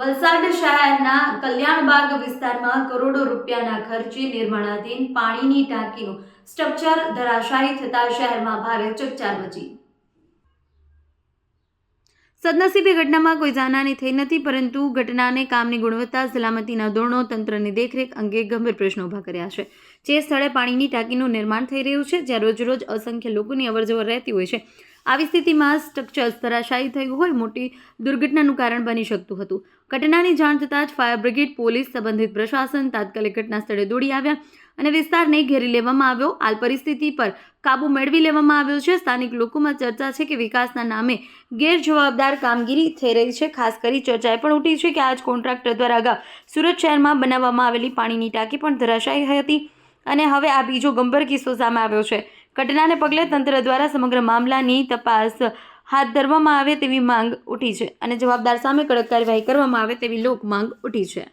વલસાડ શહેરના કલ્યાણબાગ વિસ્તારમાં કરોડો રૂપિયાના ખર્ચે નિર્માણાધીન પાણીની ટાંકીનું સ્ટ્રક્ચર ધરાશાયી થતા શહેરમાં ભારે ચકચાર મચી. સદનસીબે ઘટનામાં કોઈ જાનહાની થઈ નથી, પરંતુ ઘટનાને કામની ગુણવત્તા, સલામતીના ધોરણો, તંત્રની દેખરેખ અંગે ગંભીર પ્રશ્નો ઊભા કર્યા છે. જે સ્થળે પાણીની ટાંકીનું નિર્માણ થઈ રહ્યું છે, જ્યાં રોજરોજ અસંખ્ય લોકોની અવરજવર રહેતી હોય છે. આવી સ્થિતિમાં સ્ટ્રક્ચર ધરાશાયી થયું હોય, મોટી દુર્ઘટનાનું કારણ બની શકતું હતું. ઘટનાની જાણ થતાં જ ફાયર બ્રિગેડ પોલીસ સંબંધિત પ્રશાસન તાત્કાલિક ઘટના સ્થળે દોડી આવ્યા અને વિસ્તારને ઘેરી લેવામાં આવ્યો. હાલ પરિસ્થિતિ પર કાબુ મેળવી લેવામાં આવ્યો છે. સ્થાનિક લોકોમાં ચર્ચા છે કે વિકાસના નામે ગેરજવાબદાર કામગીરી થઈ રહી છે. ખાસ કરી ચર્ચાએ પણ ઉઠી છે કે આજ કોન્ટ્રાક્ટર દ્વારા અગાઉ સુરત શહેરમાં બનાવવામાં આવેલી પાણીની ટાંકી પણ ધરાશાયી હતી અને હવે આ બીજો ગંભીર કિસ્સો સામે આવ્યો છે. ઘટનાને પગલે તંત્ર દ્વારા સમગ્ર મામલાની તપાસ હાથ ધરવામાં આવે તેવી માંગ ઉઠી છે અને જવાબદાર સામે કડક કાર્યવાહી કરવામાં આવે તેવી લોક માંગ ઉઠી છે.